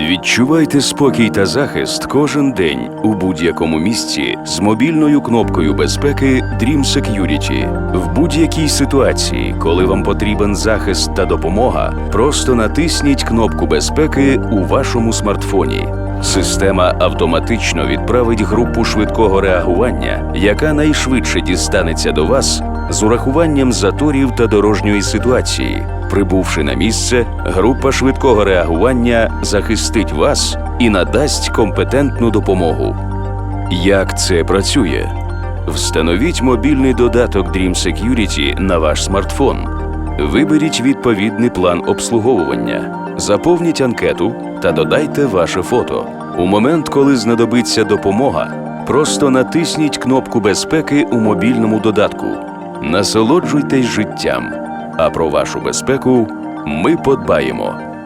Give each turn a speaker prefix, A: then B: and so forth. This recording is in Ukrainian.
A: Відчувайте спокій та захист кожен день у будь-якому місці з мобільною кнопкою безпеки Dream Security. В будь-якій ситуації, коли вам потрібен захист та допомога, просто натисніть кнопку безпеки у вашому смартфоні. Система автоматично відправить групу швидкого реагування, яка найшвидше дістанеться до вас з урахуванням заторів та дорожньої ситуації. Прибувши на місце, група швидкого реагування захистить вас і надасть компетентну допомогу. Як це працює? Встановіть мобільний додаток Dream Security на ваш смартфон. Виберіть відповідний план обслуговування, заповніть анкету та додайте ваше фото. У момент, коли знадобиться допомога, просто натисніть кнопку безпеки у мобільному додатку. Насолоджуйтесь життям, а про вашу безпеку ми подбаємо.